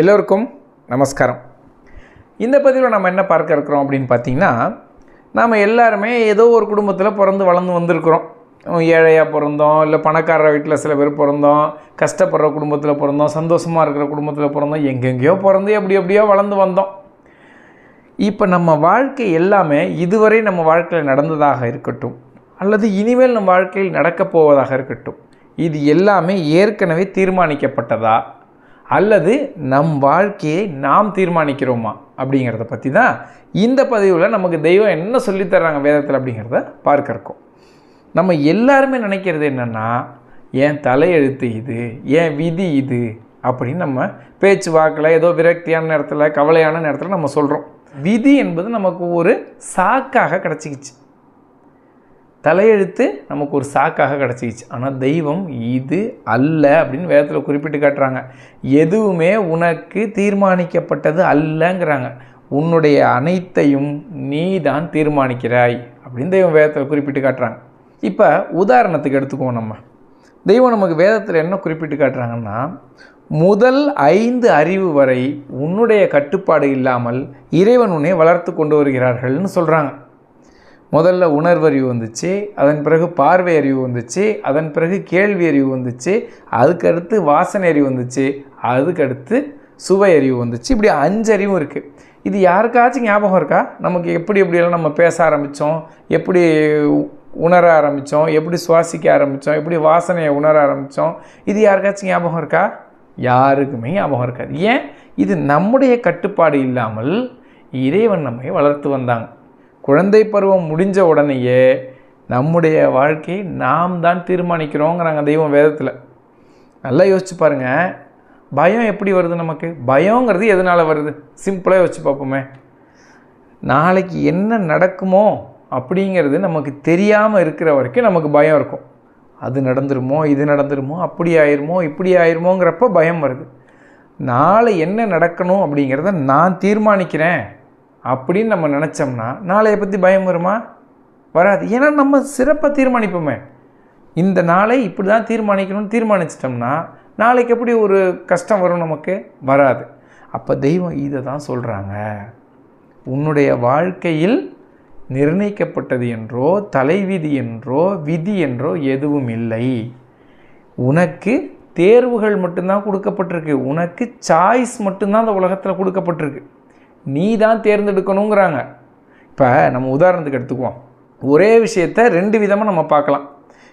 எல்லோருக்கும் நமஸ்காரம். இந்த பதிவில் நம்ம என்ன பார்க்க இருக்கிறோம் அப்படின்னு பார்த்தீங்கன்னா நாம் எல்லாருமே ஏதோ ஒரு குடும்பத்தில் பிறந்து வளர்ந்து வந்திருக்கிறோம். ஏழையாக பிறந்தோம் இல்லை பணக்கார வீட்டில் சில பேர் பிறந்தோம் கஷ்டப்படுற குடும்பத்தில் பிறந்தோம் சந்தோஷமாக இருக்கிற குடும்பத்தில் பிறந்தோம் எங்கெங்கேயோ பிறந்து எப்படி எப்படியோ வளர்ந்து வந்தோம். இப்போ நம்ம வாழ்க்கை எல்லாமே இதுவரை நம்ம வாழ்க்கையில் நடந்ததாக இருக்கட்டும் அல்லது இனிமேல் நம் வாழ்க்கையில் நடக்கப் போவதாக இருக்கட்டும் இது எல்லாமே ஏற்கனவே தீர்மானிக்கப்பட்டதா? அல்லது நம் வாழ்க்கையை நாம் தீர்மானிக்கிறோமா அப்படிங்கிறத பற்றி தான் இந்த பதிவில் நமக்கு தெய்வம் என்ன சொல்லித்தர்றாங்க வேதத்தில் அப்படிங்கிறத பார்க்கறக்கோம் நம்ம எல்லாருமே நினைக்கிறது என்னென்னா என் தலையெழுத்து இது என் விதி இது அப்படின்னு நம்ம பேச்சு வாக்கில் ஏதோ விரக்தியான நேரத்தில் கவலையான நேரத்தில் நம்ம சொல்கிறோம் விதி என்பது நமக்கு ஒரு சாக்காக கிடச்சிக்கிச்சு. தலையெழுத்து நமக்கு ஒரு சாக்காக கிடச்சிக்கிச்சு. ஆனால் தெய்வம் இது அல்ல அப்படின்னு வேதத்தில் குறிப்பிட்டு காட்டுறாங்க. எதுவுமே உனக்கு தீர்மானிக்கப்பட்டது அல்லங்கிறாங்க. உன்னுடைய அனைத்தையும் நீ தான் தீர்மானிக்கிறாய் அப்படின்னு தெய்வம் வேதத்தில் குறிப்பிட்டு காட்டுறாங்க. இப்போ உதாரணத்துக்கு எடுத்துக்குவோம் நம்ம. தெய்வம் நமக்கு வேதத்தில் என்ன குறிப்பிட்டு காட்டுறாங்கன்னா முதல் ஐந்து அறிவு வரை உன்னுடைய கட்டுப்பாடு இல்லாமல் இறைவன் உன்னை வளர்த்து கொண்டு வருகிறார்கள்னு சொல்கிறாங்க முதல்ல உணர்வறிவு வந்துச்சு அதன் பிறகு பார்வை அறிவு வந்துச்சு அதன் பிறகு கேள்வி அறிவு வந்துச்சு அதுக்கடுத்து வாசனை அறிவு வந்துச்சு அதுக்கடுத்து சுவை அறிவு வந்துச்சு. இப்படி அஞ்சு அறிவும் இருக்குது இது யாருக்காச்சும் ஞாபகம் இருக்கா? நமக்கு எப்படி எப்படியெல்லாம் நம்ம பேச ஆரம்பித்தோம் எப்படி உணர ஆரம்பித்தோம் எப்படி சுவாசிக்க ஆரம்பித்தோம் எப்படி வாசனையை உணர ஆரம்பித்தோம் இது யாருக்காச்சும் ஞாபகம் இருக்கா? யாருக்குமே ஞாபகம் இருக்காது. ஏன்? இது நம்முடைய கட்டுப்பாடு இல்லாமல் இறைவன் நம்மை வளர்த்து வந்தாங்க குழந்தை பருவம் முடிஞ்ச உடனேயே நம்முடைய வாழ்க்கையை நாம் தான் தீர்மானிக்கிறோங்கிறாங்க தெய்வம் வேதத்தில். நல்லா யோசிச்சு பாருங்கள் பயம் எப்படி வருது நமக்கு? பயங்கிறது எதனால் வருது? சிம்பிளாக யோசிச்சு பார்ப்போமே. நாளைக்கு என்ன நடக்குமோ அப்படிங்கிறது நமக்கு தெரியாமல் இருக்கிற வரைக்கும் நமக்கு பயம் இருக்கும். அது நடந்துருமோ இது நடந்துருமோ அப்படி ஆயிருமோ இப்படி ஆயிருமோங்கிறப்ப பயம் வருது. நாளை என்ன நடக்கணும் அப்படிங்கிறத நான் தீர்மானிக்கிறேன். அப்படின்னு நம்ம நினச்சோம்னா நாளையை பற்றி பயம் வருமா? வராது. ஏன்னா நம்ம சிறப்பாக தீர்மானிப்போமே. இந்த நாளை இப்படி தான் தீர்மானிக்கணும்னு தீர்மானிச்சிட்டோம்னா நாளைக்கு எப்படி ஒரு கஷ்டம் வரும் நமக்கு? வராது. அப்போ தெய்வம் இதை தான் சொல்கிறாங்க உன்னுடைய வாழ்க்கையில் நிர்ணயிக்கப்பட்டது என்றோ தலைவிதி என்றோ விதி என்றோ எதுவும் இல்லை. உனக்கு தேர்வுகள் மட்டும்தான் கொடுக்கப்பட்டிருக்கு. உனக்கு சாய்ஸ் மட்டும்தான் அந்த உலகத்தில் கொடுக்கப்பட்டிருக்கு. நீ தான் தேர்ந்தெடுக்கணுங்கிறாங்க. இப்போ நம்ம உதாரணத்துக்கு எடுத்துக்குவோம். ஒரே விஷயத்த ரெண்டு விதமாக நம்ம பார்க்கலாம்.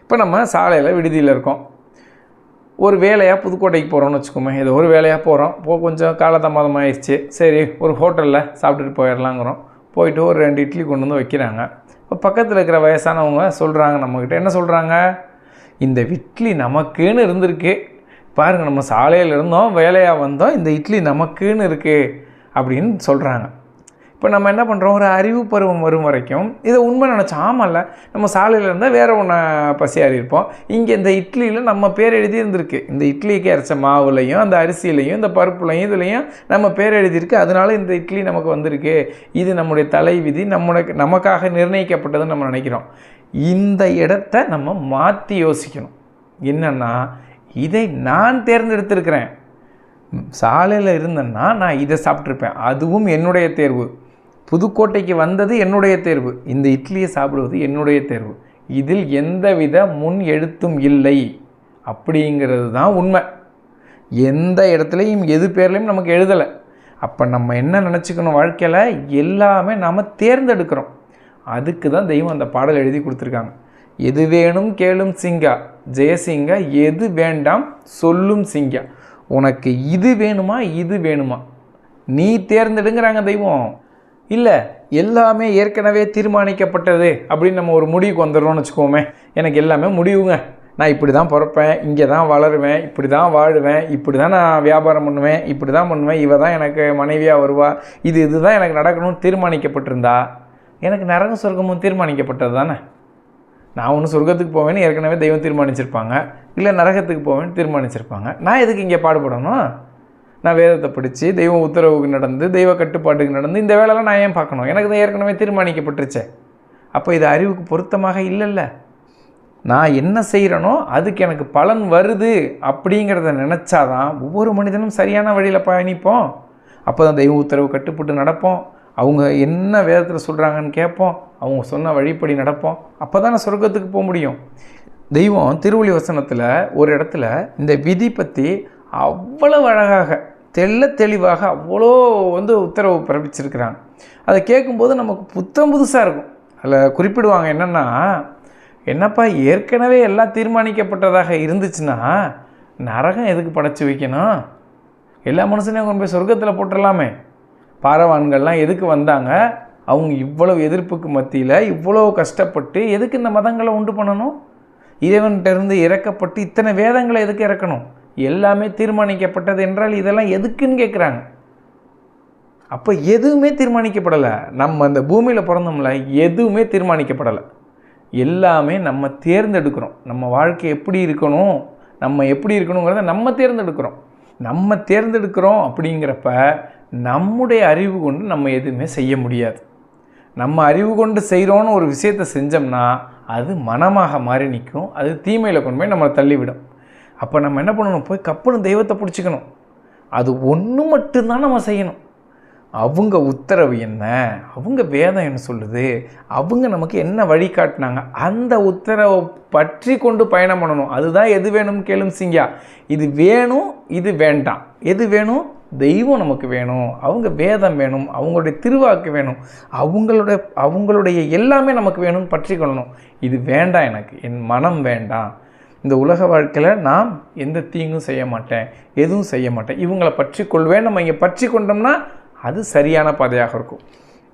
இப்போ நம்ம சாலையில் விடுதியில் இருக்கோம். ஒரு வேலையாக புதுக்கோட்டைக்கு போகிறோம்னு வச்சுக்கோமே ஏதோ ஒரு வேலையாக போகிறோம் போ கொஞ்சம் காலதாமதம் ஆயிடுச்சு. சரி ஒரு ஹோட்டலில் சாப்பிட்டுட்டு போயிடலாங்கிறோம். போயிட்டு ஒரு ரெண்டு இட்லி கொண்டு வந்து வைக்கிறாங்க. இப்போ பக்கத்தில் இருக்கிற வயசானவங்க சொல்கிறாங்க நம்மக்கிட்ட என்ன சொல்கிறாங்க இந்த இட்லி நமக்குன்னு இருந்திருக்கு. பாருங்கள் நம்ம சாலையில் இருந்தோம் வேலையாக வந்தோம். இந்த இட்லி நமக்குன்னு இருக்குது அப்படின்னு சொல்கிறாங்க இப்போ நம்ம என்ன பண்ணுறோம் ஒரு அறிவு பருவம் வரும் வரைக்கும் இதை உண்மை நினச்சோம் ஆமாம்ல நம்ம சாலையில் இருந்தால் வேறு ஒன்று பசியாறி இருப்போம் இங்கே இந்த இட்லியில் நம்ம பேர் எழுதி இருந்திருக்கு இந்த இட்லிக்கு அரைச்ச மாவுலையும் அந்த அரிசியிலையும் இந்த பருப்புலையும் இதுலையும் நம்ம பேர் எழுதியிருக்கு. அதனால இந்த இட்லி நமக்கு வந்திருக்கு. இது நம்முடைய தலைவிதி நம்மளுக்கு நம்முடைய நமக்காக நிர்ணயிக்கப்பட்டதுன்னு நம்ம நினைக்கிறோம். இந்த இடத்த நம்ம மாற்றி யோசிக்கணும். என்னென்னா இதை நான் தேர்ந்தெடுத்திருக்கிறேன். சாலையில் இருந்தேன்னா நான் இதை சாப்பிட்ருப்பேன் அதுவும் என்னுடைய தேர்வு. புதுக்கோட்டைக்கு வந்தது என்னுடைய தேர்வு. இந்த இட்லியை சாப்பிடுவது என்னுடைய தேர்வு. இதில் எந்தவித முன் எழுத்தும் இல்லை. அப்படிங்கிறது தான் உண்மை. எந்த இடத்துலையும் எது பேர்லையும் நமக்கு எழுதலை. அப்போ நம்ம என்ன நினச்சிக்கணும் வாழ்க்கையில்? எல்லாமே நாம் தேர்ந்தெடுக்கிறோம். அதுக்கு தான் தெய்வம் அந்த பாடல் எழுதி கொடுத்துருக்காங்க. எது வேணும் கேளும் சிங்கா. ஜெயசிங்கா. எது வேண்டாம் சொல்லும் சிங்கா. உனக்கு இது வேணுமா இது வேணுமா? நீ தேர்ந்தெடுங்கிறாங்க தெய்வம். இல்லை எல்லாமே ஏற்கனவே தீர்மானிக்கப்பட்டது அப்படின்னு நம்ம ஒரு முடிவுக்கு வந்துடுறோம்னு வச்சுக்கோமே. எனக்கு எல்லாமே முடிவுங்க. நான் இப்படி தான் பிறப்பேன் இங்கே தான் வளருவேன் இப்படி தான் வாழுவேன் இப்படி தான் நான் வியாபாரம் பண்ணுவேன் இப்படி தான் பண்ணுவேன் இவ தான் எனக்கு மனைவியாக வருவா இது இதுதான் எனக்கு நடக்கணும்னு தீர்மானிக்கப்பட்டிருந்தா எனக்கு நரக சொர்க்கமும் தீர்மானிக்கப்பட்டது தானே நான் ஒன்று சொர்க்கத்துக்கு போவேன்னு ஏற்கனவே தெய்வம் தீர்மானிச்சிருப்பாங்க இல்லை நரகத்துக்கு போவேன்னு தீர்மானிச்சிருப்பாங்க. நான் எதுக்கு இங்கே பாடுபடணும்? நான் வேதத்தை படித்து தெய்வம் உத்தரவுக்கு நடந்து தெய்வ கட்டுப்பாட்டுக்கு நடந்து இந்த வேலைலாம் நான் ஏன் பார்க்கணும்? எனக்கு தான் ஏற்கனவே தீர்மானிக்கப்பட்டுருச்சே. அப்போ இது அறிவுக்கு பொருத்தமாக இல்லைல்ல. நான் என்ன செய்கிறேனோ அதுக்கு எனக்கு பலன் வருது அப்படிங்கிறத நினச்சாதான் ஒவ்வொரு மனிதனும் சரியான வழியில் பயணிப்போம். அப்போ தான் தெய்வ உத்தரவு கட்டுப்பட்டு நடப்போம். அவங்க என்ன வேதத்தில் சொல்கிறாங்கன்னு கேட்போம் அவங்க சொன்ன வழிப்படி நடப்போம் அப்போ தானே சொர்க்கத்துக்கு போக முடியும். தெய்வம் திருவள்ளி வசனத்தில் ஒரு இடத்துல இந்த விதி பற்றி அவ்வளவு அழகாக தெள்ள தெளிவாக அவ்வளோ வந்து உத்தரவு பிறப்பிச்சிருக்கிறாங்க. அதை கேட்கும்போது நமக்கு புத்தம் புதுசாக இருக்கும். அதில் குறிப்பிடுவாங்க என்னென்னா என்னப்பா ஏற்கனவே எல்லாம் தீர்மானிக்கப்பட்டதாக இருந்துச்சுன்னா நரகம் எதுக்கு படைச்சி வைக்கணும்? எல்லா மனுஷனையும் கொண்டு போய் சொர்க்கத்தில் போட்டுடலாமே பாரவான்கள்லாம் எதுக்கு வந்தாங்க? அவங்க இவ்வளவு எதிர்ப்புக்கு மத்தியில் இவ்வளோ கஷ்டப்பட்டு எதுக்கு இந்த மதங்களை உண்டு பண்ணணும்? இறைவன்கிட்ட இருந்து இறக்கப்பட்டு இத்தனை வேதங்களை எதுக்கு இறக்கணும்? எல்லாமே தீர்மானிக்கப்பட்டது என்றால் இதெல்லாம் எதுக்குன்னு கேட்குறாங்க அப்போ எதுவுமே தீர்மானிக்கப்படலை. நம்ம இந்த பூமியில் பிறந்தோம்ல எதுவுமே தீர்மானிக்கப்படலை. எல்லாமே நம்ம தேர்ந்தெடுக்கிறோம். நம்ம வாழ்க்கை எப்படி இருக்கணும்? நம்ம எப்படி இருக்கணுங்கிறத நம்ம தேர்ந்தெடுக்கிறோம். நம்ம தேர்ந்தெடுக்கிறோம் அப்படிங்கிறப்ப நம்முடைய அறிவு கொண்டு நம்ம எதுவுமே செய்ய முடியாது. நம்ம அறிவு கொண்டு செய்கிறோன்னு ஒரு விஷயத்தை செஞ்சோம்னா அது மனமாக மாறி நிற்கும். அது தீமையில் கொண்டு போய் நம்மளை தள்ளிவிடும். அப்போ நம்ம என்ன பண்ணணும்? போய் கப்புன்னு தெய்வத்தை பிடிச்சிக்கணும். அது ஒன்று மட்டும்தான் நம்ம செய்யணும். அவங்க உத்தரவு என்ன? அவங்க வேதம் என்ன சொல்லுது? அவங்க நமக்கு என்ன வழிகாட்டினாங்க அந்த உத்தரவை பற்றி கொண்டு பயணம் பண்ணணும். அதுதான் எது வேணும் கேளும் சிங்கா இது வேணும் இது வேண்டாம். எது வேணும்? தெய்வம் நமக்கு வேணும் அவங்க வேதம் வேணும் அவங்களுடைய திருவாக்கு வேணும் அவங்களுடைய அவங்களுடைய எல்லாமே நமக்கு வேணும்னு பற்றி கொள்ளணும். இது வேண்டாம் எனக்கு என் மனம் வேண்டாம். இந்த உலக வாழ்க்கையில் நான் எந்த தீங்கும் செய்ய மாட்டேன் எதுவும் செய்ய மாட்டேன். இவங்களை பற்றி கொள்வேன் நம்ம இங்கே பற்றி கொண்டோம்னா அது சரியான பாதையாக இருக்கும்.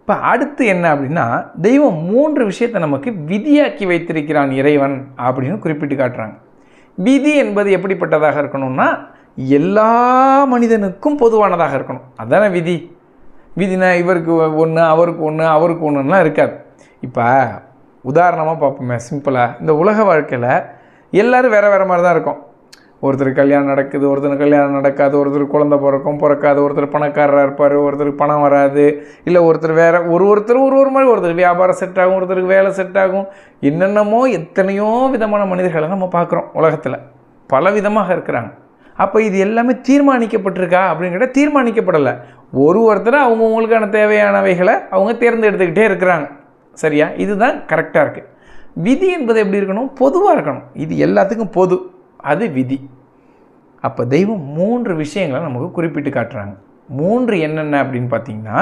இப்போ அடுத்து என்ன அப்படின்னா தெய்வம் மூன்று விஷயத்தை நமக்கு விதியாக்கி வைத்திருக்கிறான் இறைவன் அப்படின்னு குறிப்பிட்டு காட்டுறாங்க. விதி என்பது எப்படிப்பட்டதாக இருக்கணும்னா எல்லா மனிதனுக்கும் பொதுவானதாக இருக்கணும். அதானே விதி. விதினா இவருக்கு ஒன்று அவருக்கு ஒன்று அவருக்கு ஒன்றுலாம் இருக்காது. இப்போ உதாரணமாக பார்ப்போமே சிம்பிளாக இந்த உலக வாழ்க்கையில் எல்லோரும் வேறு வேறு மாதிரி தான் இருக்கும். ஒருத்தர் கல்யாணம் நடக்குது ஒருத்தர் கல்யாணம் நடக்காது ஒருத்தர் குழந்த பிறக்கும் பிறக்காது ஒருத்தர் பணக்காரராக இருப்பார் ஒருத்தருக்கு பணம் வராது இல்லை ஒருத்தர் வேறு ஒரு ஒருத்தர் ஒரு ஒரு மாதிரி ஒருத்தர் வியாபாரம் செட் ஆகும் ஒருத்தருக்கு வேலை செட் ஆகும். என்னென்னமோ எத்தனையோ விதமான மனிதர்களை நம்ம பார்க்குறோம் உலகத்தில். பல விதமாக இருக்கிறாங்க. அப்போ இது எல்லாமே தீர்மானிக்கப்பட்டிருக்கா அப்படிங்கிற தீர்மானிக்கப்படலை. ஒரு ஒருத்தர் அவங்கவுங்களுக்கான தேவையானவைகளை அவங்க தேர்ந்தெடுத்துக்கிட்டே இருக்கிறாங்க. சரியா? இதுதான் கரெக்டாக இருக்குது விதி என்பது எப்படி இருக்கணும்? பொதுவாக இருக்கணும். இது எல்லாத்துக்கும் பொது. அது விதி. அப்போ தெய்வம் மூன்று விஷயங்களை நமக்கு குறிப்பிட்டு காட்டுறாங்க. மூன்று என்னென்ன அப்படின்னு பார்த்தீங்கன்னா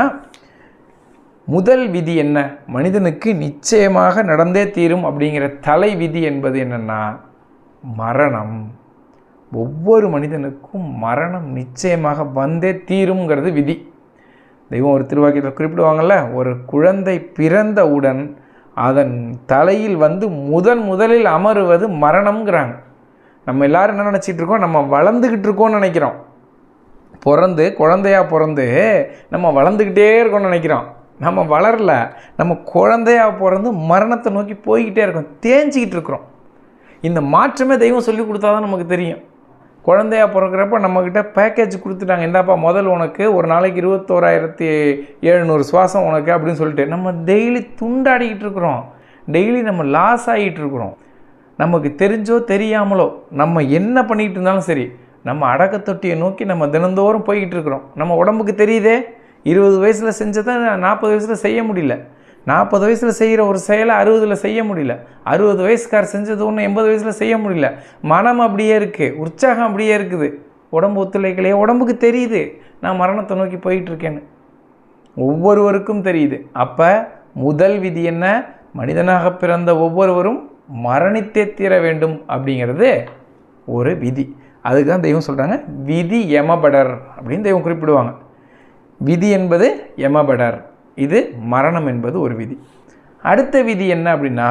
முதல் விதி என்ன? மனிதனுக்கு நிச்சயமாக நடந்தே தீரும் அப்படிங்கிற தலை விதி என்பது என்னென்னா மரணம். ஒவ்வொரு மனிதனுக்கும் மரணம் நிச்சயமாக வந்தே தீரும்ங்கிறது விதி. தெய்வம் ஒரு திருவாக்கியத்தில் குறிப்பிடுவாங்கள்ல ஒரு குழந்தை பிறந்தவுடன் அதன் தலையில் வந்து முதன் முதலில் அமருவது மரணம்ங்கிறாங்க. நம்ம எல்லாரும் என்ன நினச்சிட்டு இருக்கோம்? நம்ம வளர்ந்துக்கிட்டு இருக்கோம்னு நினைக்கிறோம். பிறந்து குழந்தையாக பிறந்து நம்ம வளர்ந்துக்கிட்டே இருக்கோம்னு நினைக்கிறோம். நம்ம வளரல நம்ம குழந்தையாக பிறந்து மரணத்தை நோக்கி போய்கிட்டே இருக்கோம் தேஞ்சிக்கிட்டு இருக்கிறோம். இந்த மாற்றமே தெய்வம் சொல்லி கொடுத்தா தான் நமக்கு தெரியும். குழந்தையா பிறக்கிறப்ப நம்மக்கிட்ட பேக்கேஜ் கொடுத்துட்டாங்க. இந்தாப்பா முதல் உனக்கு ஒரு நாளைக்கு இருபத்தோராயிரத்தி எழுநூறு சுவாசம் உனக்கு அப்படின்னு சொல்லிட்டு நம்ம டெய்லி துண்டாடிக்கிட்டு இருக்கிறோம். டெய்லி நம்ம லாஸ் ஆகிட்டு இருக்கிறோம். நமக்கு தெரிஞ்சோ தெரியாமலோ நம்ம என்ன பண்ணிக்கிட்டு இருந்தாலும் சரி நம்ம அடக்கத்தொட்டியை நோக்கி நம்ம தினந்தோறும் போய்கிட்டு இருக்கிறோம். நம்ம உடம்புக்கு தெரியுதே? இருபது வயசில் செஞ்சதை நாற்பது வயசில் செய்ய முடியல. நாற்பது வயசில் செய்கிற ஒரு செயலை அறுபதில் செய்ய முடியல. அறுபது வயசுக்கார் செஞ்சது ஒன்று எண்பது வயசில் செய்ய முடியல. மனம் அப்படியே இருக்குது உற்சாகம் அப்படியே இருக்குது. உடம்பு ஒத்துழைக்கலையே. உடம்புக்கு தெரியுது. நான் மரணத்தை நோக்கி போயிட்டுருக்கேன்னு. ஒவ்வொருவருக்கும் தெரியுது. அப்போ முதல் விதி என்ன? மனிதனாக பிறந்த ஒவ்வொருவரும் மரணித்தே தீர வேண்டும் அப்படிங்கிறது ஒரு விதி. அதுக்கு தான் தெய்வம் சொல்கிறாங்க விதி யமபடர் அப்படின்னு தெய்வம் குறிப்பிடுவாங்க. விதி என்பது யமபடர். இது மரணம் என்பது ஒரு விதி. அடுத்த விதி என்ன அப்படின்னா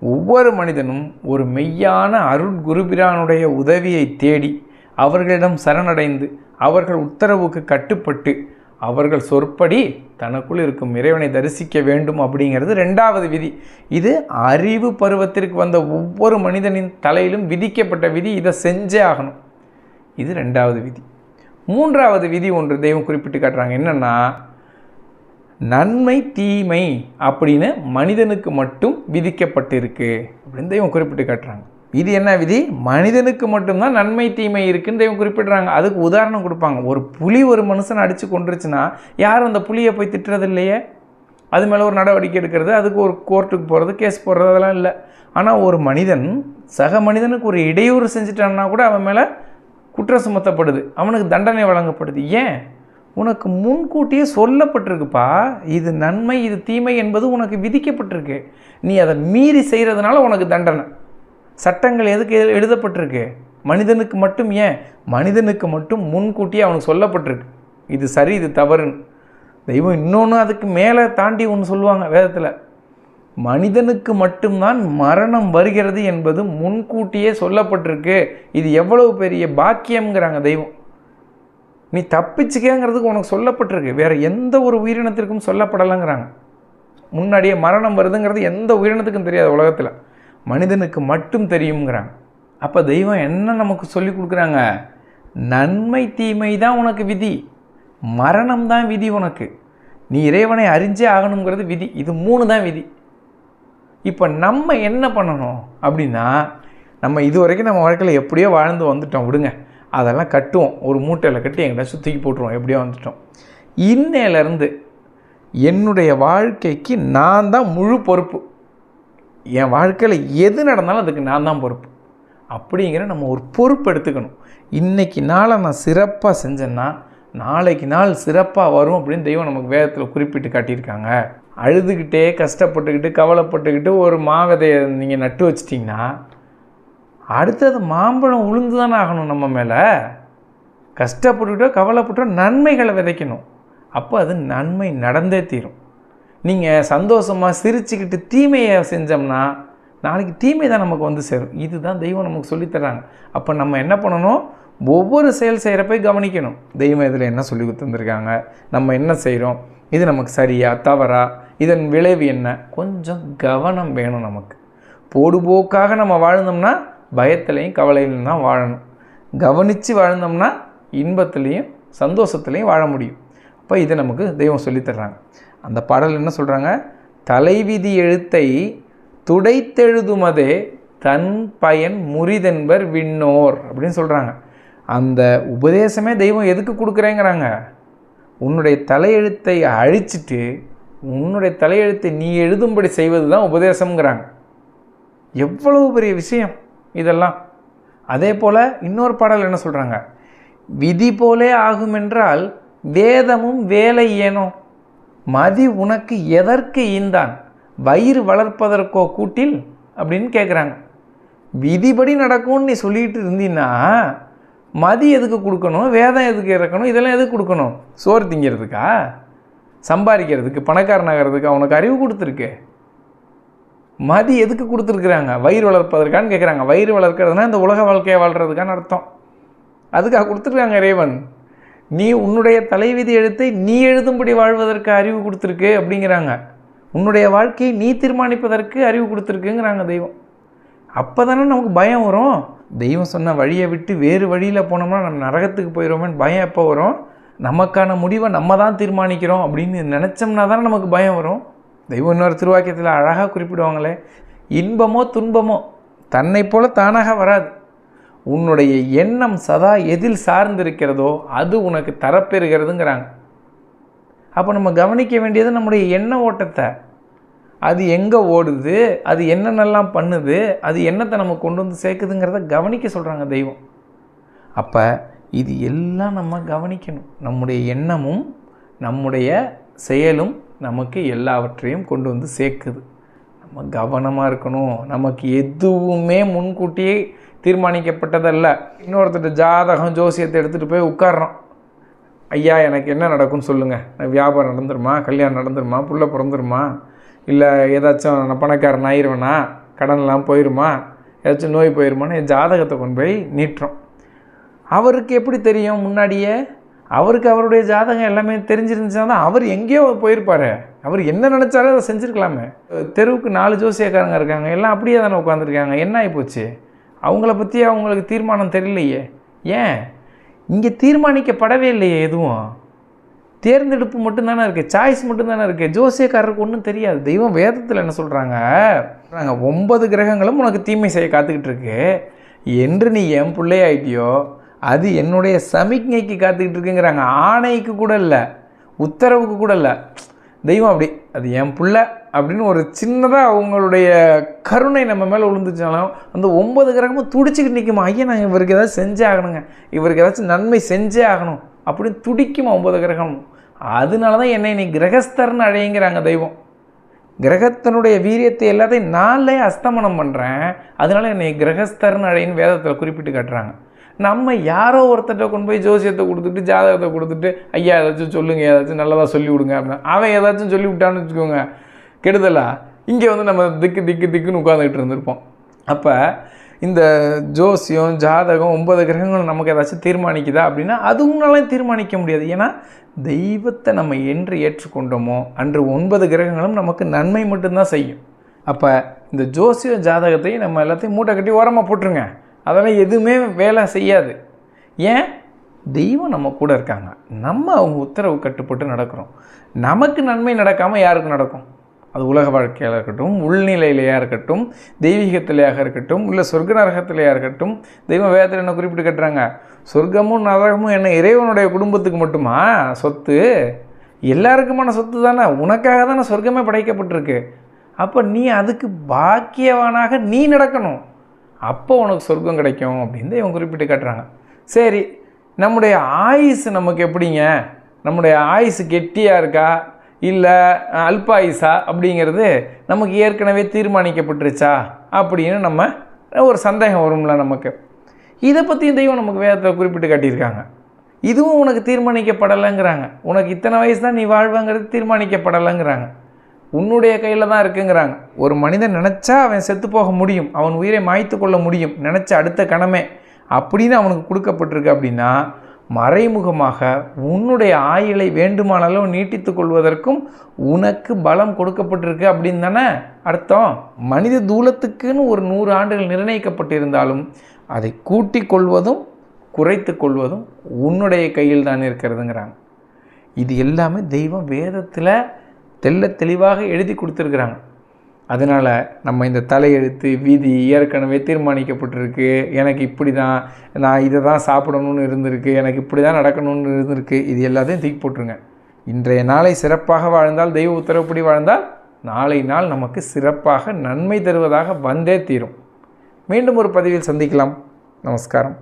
ஒவ்வொரு மனிதனும் ஒரு மெய்யான அருள் குருபிரானுடைய உதவியை தேடி அவர்களிடம் சரணடைந்து அவர்கள் உத்தரவுக்கு கட்டுப்பட்டு அவர்கள் சொற்படி தனக்குள் இருக்கும் இறைவனை தரிசிக்க வேண்டும் அப்படிங்கிறது ரெண்டாவது விதி. இது அறிவு பருவத்திற்கு வந்த ஒவ்வொரு மனிதனின் தலையிலும் விதிக்கப்பட்ட விதி. இதை செஞ்சே ஆகணும். இது ரெண்டாவது விதி. மூன்றாவது விதி ஒன்று தெய்வம் குறிப்பிட்டு காட்டுறாங்க. என்னென்னா நன்மை தீமை அப்படின்னு மனிதனுக்கு மட்டும் விதிக்கப்பட்டிருக்கு. அப்படின்னு இவன் குறிப்பிட்டு காட்டுறாங்க. இது என்ன விதி? மனிதனுக்கு மட்டும்தான் நன்மை தீமை இருக்குன்னு இவன் குறிப்பிடுறாங்க. அதுக்கு உதாரணம் கொடுப்பாங்க. ஒரு புலி ஒரு மனுஷனை அடித்து கொண்டுருச்சுன்னா யாரும் அந்த புலியை போய் திட்டுறது இல்லையே அது மேலே ஒரு நடவடிக்கை எடுக்கிறது அதுக்கு ஒரு கோர்ட்டுக்கு போகிறது கேஸ் போடுறது அதெல்லாம் இல்லை. ஆனால் ஒரு மனிதன் சக மனிதனுக்கு ஒரு இடையூறு செஞ்சுட்டான்னா கூட அவன் மேலே குற்றம் சுமத்தப்படுது. அவனுக்கு தண்டனை வழங்கப்படுது. ஏன்? உனக்கு முன்கூட்டியே சொல்லப்பட்டிருக்குப்பா இது நன்மை இது தீமை என்பது உனக்கு விதிக்கப்பட்டிருக்கு. நீ அதை மீறி செய்கிறதுனால உனக்கு தண்டனை. சட்டங்கள் எதுக்கு எழு- எழுதப்பட்டிருக்கு? மனிதனுக்கு மட்டும் ஏன்? மனிதனுக்கு மட்டும் முன்கூட்டியே அவனுக்கு சொல்லப்பட்டிருக்கு. இது சரி இது தவறுன்னு. தெய்வம் இன்னொன்று அதுக்கு மேலே தாண்டி ஒன்று சொல்லுவாங்க வேதத்தில். மனிதனுக்கு மட்டும்தான் மரணம் வருகிறது என்பது முன்கூட்டியே சொல்லப்பட்டிருக்கு. இது எவ்வளவு பெரிய பாக்கியம்ங்கிறாங்க தெய்வம். நீ தப்பிச்சுக்கேங்கிறதுக்கு உனக்கு சொல்லப்பட்டிருக்கு. வேறு எந்த ஒரு உயிரினத்திற்கும் சொல்லப்படலைங்கிறாங்க. முன்னாடியே மரணம் வருதுங்கிறது எந்த உயிரினத்துக்கும் தெரியாது உலகத்தில். மனிதனுக்கு மட்டும் தெரியுங்கிறாங்க அப்போ தெய்வம் என்ன நமக்கு சொல்லி கொடுக்குறாங்க? நன்மை தீமை தான் உனக்கு விதி. மரணம் தான் விதி உனக்கு. நீ இறைவனை அறிஞ்சே ஆகணுங்கிறது விதி. இது மூணு தான் விதி. இப்போ நம்ம என்ன பண்ணணும் அப்படின்னா நம்ம இது வரைக்கும் நம்ம வாழ்க்கையில் எப்படியோ வாழ்ந்து வந்துட்டோம். விடுங்க. அதெல்லாம் கட்டுவோம். ஒரு மூட்டையில் கட்டி எங்கிட்ட தூக்கி போட்டுருவோம். எப்படியோ வந்துட்டோம். இன்னையிலேருந்து என்னுடைய வாழ்க்கைக்கு நான் தான் முழு பொறுப்பு. என் வாழ்க்கையில் எது நடந்தாலும் அதுக்கு நான் தான் பொறுப்பு. அப்படிங்கிற நம்ம ஒரு பொறுப்பு எடுத்துக்கணும். இன்றைக்கி நாளை நான் சிறப்பாக செஞ்சேன்னா நாளைக்கு நாள் சிறப்பாக வரும் அப்படின்னு தெய்வம் நமக்கு வேதத்தில் குறிப்பிட்டு காட்டியிருக்காங்க. அழுதுகிட்டே கஷ்டப்பட்டுக்கிட்டு கவலைப்பட்டுக்கிட்டு ஒரு மாவதையை நீங்கள் நட்டு வச்சிட்டிங்கன்னா அடுத்தது மாம்பழம் உளுந்து தானே ஆகணும் நம்ம மேலே? கஷ்டப்பட்டுக்கிட்டோ கவலைப்பட்டோ நன்மைகளை விதைக்கணும். அப்போ அது நன்மை நடந்தே தீரும். நீங்கள் சந்தோஷமாக சிரிச்சுக்கிட்டு தீமையை செஞ்சோம்னா நாளைக்கு தீமை தான் நமக்கு வந்து சேரும். இதுதான் தெய்வம் நமக்கு சொல்லித்தராங்க அப்போ நம்ம என்ன பண்ணணும்? ஒவ்வொரு செயல் செய்கிறப்ப கவனிக்கணும். தெய்வம் இதில் என்ன சொல்லி தந்திருக்காங்க நம்ம என்ன செய்கிறோம் இது நமக்கு சரியா தவறா? இதன் விளைவு என்ன? கொஞ்சம் கவனம் வேணும் நமக்கு. பொடுபோக்காக நம்ம வாழ்ந்தோம்னா பயத்துலேயும் கவலையிலும் தான் வாழணும். கவனித்து வாழ்ந்தோம்னா இன்பத்துலேயும் சந்தோஷத்துலேயும் வாழ முடியும். அப்போ இதை நமக்கு தெய்வம் சொல்லித் தர்றாங்க. அந்த பாடல் என்ன சொல்கிறாங்க தலைவிதி எழுத்தை துடைத்தெழுதுமதே தன் பயன் முறிதென்பர் விண்ணோர் அப்படின்னு சொல்கிறாங்க அந்த உபதேசமே தெய்வம் எதுக்கு கொடுக்குறேங்கிறாங்க? உன்னுடைய தலையெழுத்தை அழிச்சிட்டு உன்னுடைய தலையெழுத்தை நீ எழுதும்படி செய்வது தான் உபதேசம்ங்கிறாங்க. எவ்வளவு பெரிய விஷயம். இதெல்லாம். அதே போல் இன்னொரு பாடல் என்ன சொல்கிறாங்க விதி போலே ஆகுமென்றால் வேதமும் வேலை ஏனோ? மதி உனக்கு எதற்கு ஈந்தான்? வயிறு வளர்ப்பதற்கோ கூட்டில்? அப்படின்னு கேட்குறாங்க விதிபடி நடக்கும்னு நீ சொல்லிட்டு இருந்தீன்னா மதி எதுக்கு கொடுக்கணும்? வேதம் எதுக்கு இறக்கணும்? இதெல்லாம் எதுக்கு கொடுக்கணும்? சோறு திங்கிறதுக்கா? சம்பாதிக்கிறதுக்கு பணக்காரனாகிறதுக்கு அவனுக்கு அறிவு கொடுத்துருக்கு. மதி எதுக்கு கொடுத்துருக்குறாங்க? வயிறு வளர்ப்பதற்கான்னு கேட்குறாங்க வயிறு வளர்க்குறதுனா இந்த உலக வாழ்க்கையை வாழ்கிறதுக்கான அர்த்தம். அதுக்காக கொடுத்துருக்காங்க இறைவன். நீ உன்னுடைய தலைவிதி எழுத்தை நீ எழுதும்படி வாழ்வதற்கு அறிவு கொடுத்துருக்கு அப்படிங்கிறாங்க. உன்னுடைய வாழ்க்கையை நீ தீர்மானிப்பதற்கு அறிவு கொடுத்துருக்குங்கிறாங்க தெய்வம். அப்போ தானே நமக்கு பயம் வரும். தெய்வம் சொன்ன வழியை விட்டு வேறு வழியில் போனோம்னா நம்ம நரகத்துக்கு போயிடுவோமேன்னு பயம் எப்போ வரும்? நமக்கான முடிவை நம்ம தான் தீர்மானிக்கிறோம் அப்படின்னு நினச்சோம்னா தானே நமக்கு பயம் வரும். தெய்வம் இன்னொரு திருவாக்கியத்தில் அழகாக குறிப்பிடுவாங்களே இன்பமோ துன்பமோ தன்னை போல தானாக வராது. உன்னுடைய எண்ணம் சதா எதில் சார்ந்திருக்கிறதோ அது உனக்கு தரப்பெறுகிறதுங்கிறாங்க. அப்போ நம்ம கவனிக்க வேண்டியது நம்முடைய எண்ண ஓட்டத்தை. அது எங்கே ஓடுது அது என்னென்னலாம் பண்ணுது அது என்னத்தை நம்ம கொண்டு வந்து சேர்க்குதுங்கிறத கவனிக்க சொல்கிறாங்க தெய்வம். அப்போ இது எல்லாம் நம்ம கவனிக்கணும். நம்முடைய எண்ணமும் நம்முடைய செயலும் நமக்கு எல்லாவற்றையும் கொண்டு வந்து சேர்க்குது. நம்ம கவனமாக இருக்கணும். நமக்கு எதுவுமே முன்கூட்டியே தீர்மானிக்கப்பட்டதல்ல. இன்னொருத்தர் ஜாதகம் ஜோசியத்தை எடுத்துகிட்டு போய் உட்கார்றோம். ஐயா எனக்கு என்ன நடக்கும்னு சொல்லுங்கள் வியாபாரம் நடந்துருமா? கல்யாணம் நடந்துருமா? புள்ள பிறந்துருமா? இல்லை ஏதாச்சும் நான் பணக்காரன் ஆயிடுவேனா கடன்லாம் போயிடுமா ஏதாச்சும் நோய் போயிடுமான்னு என் ஜாதகத்தை கொண்டு போய் நீட்டுறோம். அவருக்கு எப்படி தெரியும் முன்னாடியே? அவருக்கு அவருடைய ஜாதகம் எல்லாமே தெரிஞ்சிருந்துச்சா தான் அவர் எங்கேயோ போயிருப்பாரு. அவர் என்ன நினச்சாலும் அதை செஞ்சுருக்கலாமே. தெருவுக்கு நாலு ஜோசியக்காரங்க இருக்காங்க. எல்லாம் அப்படியே தானே உட்காந்துருக்காங்க என்ன ஆகிப்போச்சு அவங்கள பற்றி அவங்களுக்கு தீர்மானம் தெரியலையே. ஏன்? இங்கே தீர்மானிக்கப்படவே இல்லையே எதுவும். தேர்ந்தெடுப்பு மட்டும்தானே இருக்குது சாய்ஸ் மட்டும்தானே இருக்குது ஜோசியக்காரருக்கு ஒன்றும் தெரியாது. தெய்வம் வேதத்தில் என்ன சொல்கிறாங்க நாங்கள் ஒன்பது கிரகங்களும் உனக்கு தீமை செய்ய காத்துக்கிட்டு இருக்கு. என்று நீ என் பிள்ளையாயிட்டியோ அது என்னுடைய சமிக்ஞைக்கு காத்துக்கிட்டு இருக்குங்கிறாங்க. ஆணைக்கு கூட இல்லை. உத்தரவுக்கு கூட இல்லை. தெய்வம் அப்படி அது என் பிள்ளை அப்படின்னு ஒரு சின்னதாக அவங்களுடைய கருணை நம்ம மேலே விழுந்துச்சாலும் அந்த ஒன்பது கிரகமும் துடிச்சிக்கிட்டு நிற்குமா ஐயா நான் இவருக்கு ஏதாச்சும் செஞ்சே ஆகணுங்க. இவருக்கு ஏதாச்சும் நன்மை செஞ்சே ஆகணும் அப்படின்னு துடிக்குமா ஒன்பது கிரகம்? அதனால தான் என்னை நீ கிரகஸ்தர்னு அழையுங்கிறாங்க தெய்வம். கிரகத்தினுடைய வீரியத்தை எல்லாத்தையும் நாளே அஸ்தமனம் பண்ணுறேன் அதனால் என்னை கிரகஸ்தர்னு அழைன்னு வேதத்தில் குறிப்பிட்டு காட்டுறாங்க. நம்ம யாரோ ஒருத்தர்கிட்ட கொண்டு போய் ஜோசியத்தை கொடுத்துட்டு ஜாதகத்தை கொடுத்துட்டு ஐயா ஏதாச்சும் சொல்லுங்கள் ஏதாச்சும் நல்லதாக சொல்லி விடுங்க அப்படின்னா அவன் ஏதாச்சும் சொல்லி விட்டான்னு வச்சுக்கோங்க கெடுதலா? இங்கே வந்து நம்ம திக்கு திக்கு திக்குன்னு உட்காந்துக்கிட்டு இருந்திருப்போம். அப்போ இந்த ஜோசியம் ஜாதகம் ஒன்பது கிரகங்கள் நமக்கு ஏதாச்சும் தீர்மானிக்குதா அப்படின்னா அதுவும்னாலும் தீர்மானிக்க முடியாது. ஏன்னா தெய்வத்தை நம்ம என்று ஏற்றுக்கொண்டோமோ அன்று ஒன்பது கிரகங்களும் நமக்கு நன்மை மட்டும்தான் செய்யும். அப்போ இந்த ஜோசிய ஜாதகத்தையும் நம்ம எல்லாத்தையும் மூட்டை கட்டி ஓரமாக போட்டுருங்க. அதெல்லாம் எதுவுமே வேலை செய்யாது. ஏன்? தெய்வம் நம்ம கூட இருக்காங்க. நம்ம அவங்க உத்தரவு கட்டுப்பட்டு நடக்கிறோம். நமக்கு நன்மை நடக்காமல் யாருக்கு நடக்கும்? அது உலக வாழ்க்கையாக இருக்கட்டும் உள்நிலையிலையாக இருக்கட்டும் தெய்வீகத்திலையாக இருக்கட்டும் இல்லை சொர்க்க நரகத்திலையாக இருக்கட்டும் தெய்வம் வேதத்தில் என்ன குறிப்பிட்டு கட்டுறாங்க? சொர்க்கமும் நரகமும் என்ன இறைவனுடைய குடும்பத்துக்கு மட்டுமா? சொத்து? எல்லாருக்குமான சொத்து தானே? உனக்காக தானே சொர்க்கமே படைக்கப்பட்டிருக்கு. அப்போ நீ அதுக்கு பாக்கியவானாக நீ நடக்கணும். அப்போ உனக்கு சொர்க்கம் கிடைக்கும் அப்படின்னு இவங்க குறிப்பிட்டு காட்டுறாங்க. சரி நம்முடைய ஆயுஸ் நமக்கு எப்படிங்க? நம்முடைய ஆயுஸ் கெட்டியாக இருக்கா? இல்லை அல்பாயுசா அப்படிங்கிறது நமக்கு ஏற்கனவே தீர்மானிக்கப்பட்டுருச்சா? அப்படின்னு நம்ம ஒரு சந்தேகம் வரும்ல நமக்கு. இதை பற்றியும் தெய்வம் நமக்கு வேதத்தில் குறிப்பிட்டு காட்டியிருக்காங்க. இதுவும் உனக்கு தீர்மானிக்கப்படலைங்கிறாங்க. உனக்கு இத்தனை வயசு தான் நீ வாழ்வாங்கிறது தீர்மானிக்கப்படலைங்கிறாங்க. உன்னுடைய கையில் தான் இருக்குங்கிறாங்க. ஒரு மனிதன் நினச்சா அவன் செத்து போக முடியும். அவன் உயிரை மாய்த்து கொள்ள முடியும். நினச்ச அடுத்த கணமே. அப்படின்னு அவனுக்கு கொடுக்கப்பட்டிருக்கு அப்படின்னா மறைமுகமாக உன்னுடைய ஆயுளை வேண்டுமானாலும் நீட்டித்து கொள்வதற்கும் உனக்கு பலம் கொடுக்கப்பட்டிருக்கு அப்படின்னு தானே அர்த்தம். மனித தூலத்துக்குன்னு ஒரு நூறு ஆண்டுகள் நிர்ணயிக்கப்பட்டிருந்தாலும் அதை கூட்டிக் கொள்வதும் குறைத்து கொள்வதும் உன்னுடைய கையில் தான் இருக்கிறதுங்கிறாங்க. இது எல்லாமே தெய்வம் வேதத்தில் தெல்ல தெளிவாக எழுதி கொடுத்துருக்குறாங்க. அதனால் நம்ம இந்த தலையெழுத்து விதி ஏற்கனவே தீர்மானிக்கப்பட்டிருக்கு. எனக்கு இப்படி தான் நான் இதை தான் சாப்பிடணும்னு இருந்திருக்கு எனக்கு இப்படி தான் நடக்கணும்னு இருந்திருக்கு. இது எல்லாத்தையும் தூக்கி போட்டுருங்க. இன்றைய நாளை சிறப்பாக வாழ்ந்தால் தெய்வ உத்தரவுப்படி வாழ்ந்தால் நாளை நாள் நமக்கு சிறப்பாக நன்மை தருவதாக வந்தே தீரும். மீண்டும் ஒரு பதிவில் சந்திக்கலாம். நமஸ்காரம்.